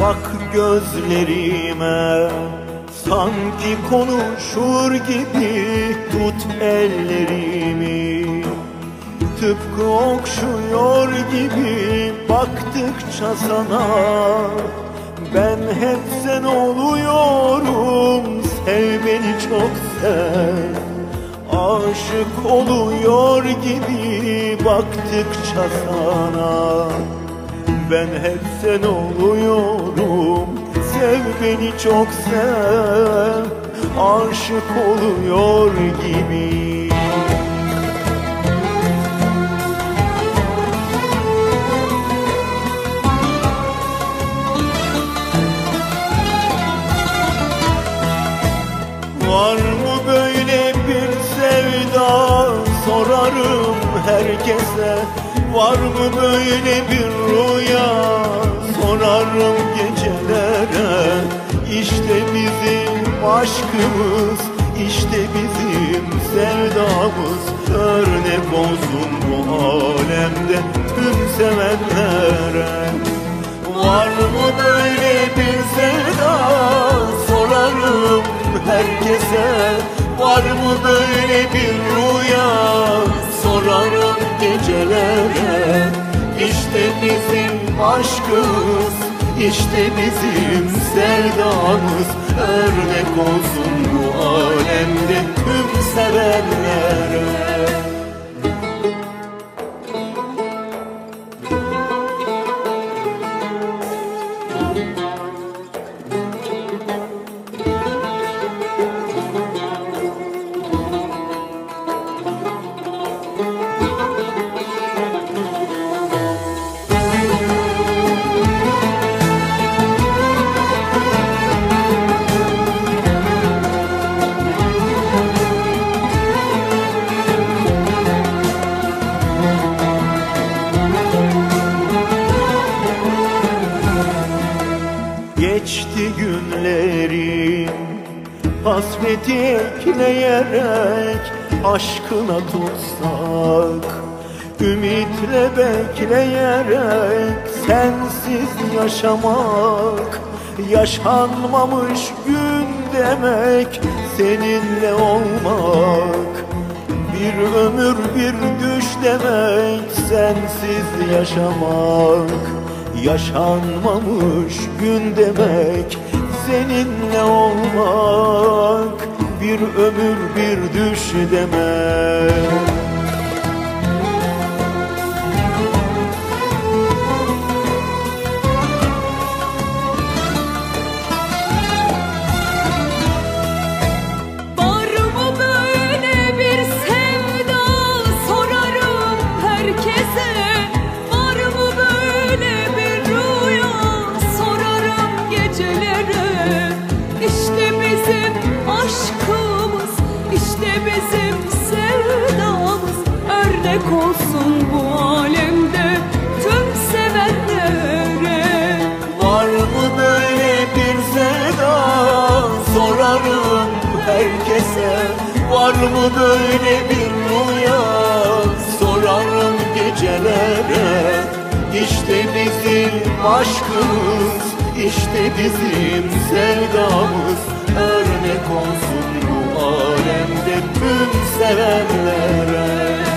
Bak gözlerime Sanki konuşur gibi Tut ellerimi. Tıpkı okşuyor gibi Baktıkça sana Ben hep sen oluyorum Sev beni çok sev. Aşık oluyor gibi Baktıkça sana ben hep sen oluyorum. Sev beni çok sev. Aşık oluyor gibi. Var mı böyle bir sevda? Sorarım herkese Var mı böyle bir rüya? Sorarım gecelere. İşte bizim aşkımız işte bizim sevdamız. Örnek olsun bu alemde tüm sevenlere. Var mı böyle bir sevda? Sorarım herkese. Var mı böyle bir rüya sorarım gecelere. İşte bizim aşkımız işte bizim sevdamız. Örnek olsun bu alemde tüm sevenlere Geçti günlerim Hasreti ekleyerek Aşkına tutsak Ümitle bekleyerek Sensiz yaşamak Yaşanmamış gün demek Seninle olmak Bir ömür bir düş demek Sensiz yaşamak Yaşanmamış gün demek Seninle olmak Bir ömür bir düş demek herkese Var mı böyle bir rüya? Sorarım gecelere. İşte bizim aşkımız işte bizim sevdamız. Örnek olsun bu alemde tüm sevenlere